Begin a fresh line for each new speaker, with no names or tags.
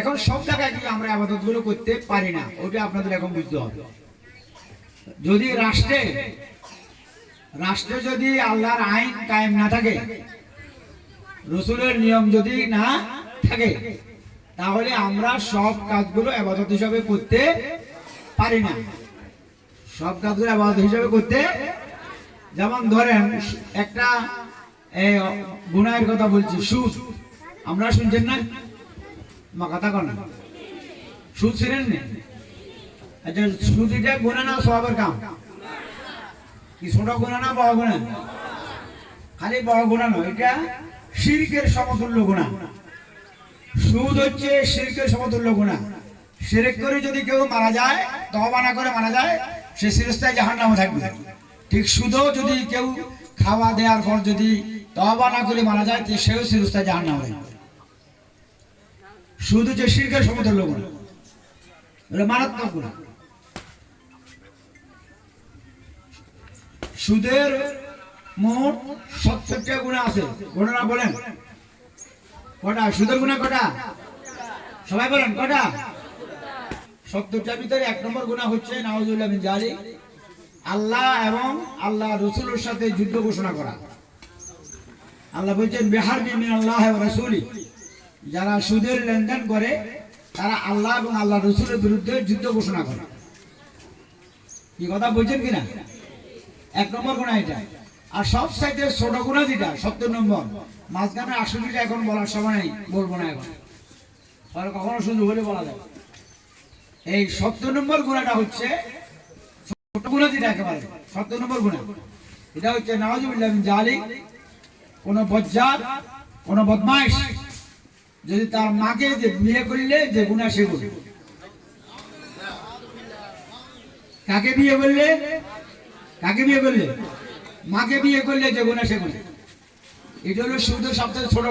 এখন সব জায়গায় কিন্তু আমরা আবাদতগুলো করতে পারি না। ওটা আপনাদের এখন বুঝতে হবে। যদি রাষ্ট্রে রাষ্ট্রে যদি আল্লাহর আইন কায়েম না থাকে, রসুলের নিয়ম যদি না থাকে, তাহলে আমরা সব কাজগুলো আবাদত হিসাবে করতে পারি না। সব কাজগুলো আবাদত হিসাবে করতে, যেমন ধরেন, একটা গুনাহের কথা বলছি, সুদ। আমরা শুনছেন না? সুদ ছিলেন না? আচ্ছা সুদ এটা গুণা না সবের কাম। কি ছোট না, বড় গুণা খালি বড় গুণা নয়, এটা শিরকের সমতুল্য গুণা। সুদ হচ্ছে শিরকের সমতুল্য গুণা। শিরক করে যদি কেউ মারা যায় তবা না করে মারা যায়, সে সিরস্তায় জাহান নামে থাকবে। ঠিক সুদও যদি কেউ খাওয়া দেওয়ার পর যদি তবা না করে মারা যায় সেও সিরস্তায় জাহান নামে থাকবে। সুদ যে শিরকের সমতুল্য গুণা মারাত্মক সুদের মোট সত্তরটা গুণা আছে ঘটনা বলেন। কটা? সুদের গুণা কটা? সবাই বলেন, কটা? সত্তরটার ভিতরে এক নম্বর গুণা হচ্ছে নাওজুল্লাহ জালি আল্লাহ এবং আল্লাহ রসুলের সাথে যুদ্ধ ঘোষণা করা। আল্লাহ বলছেন বেহার বিমিন আল্লাহ রসুলি। যারা সুদের লেনদেন করে, তারা আল্লাহ এবং আল্লাহ রসুলের বিরুদ্ধে যুদ্ধ ঘোষণা করে। কি কথা বলছেন কিনা? এক নম্বর গুণা এটা। আর সব সাইডে ছোট গুণা যেটা, সত্তর নম্বর, মাঝখানে আশুটিটা এখন বলার সময় নেই, বলব না এখন। আর কখনো সুযোগ হলে বলা যায়। এই সত্তর নম্বর গুণাটা হচ্ছে, ছোট গুণা যেটা একেবারে, সত্তর নম্বর গুণা। এটা হচ্ছে বিন জালি কোন বজ্জাত, কোন বদমাইশ যদি তার মাকে যে বিয়ে করিলে যে গুণা সে গুণ কাকে বিয়ে করলে? কাকে বিয়ে করলে? মাকে বিয়ে করলে যে গুণা সে গুণ এটা হলো শুদ্ধ সবচেয়ে ছোট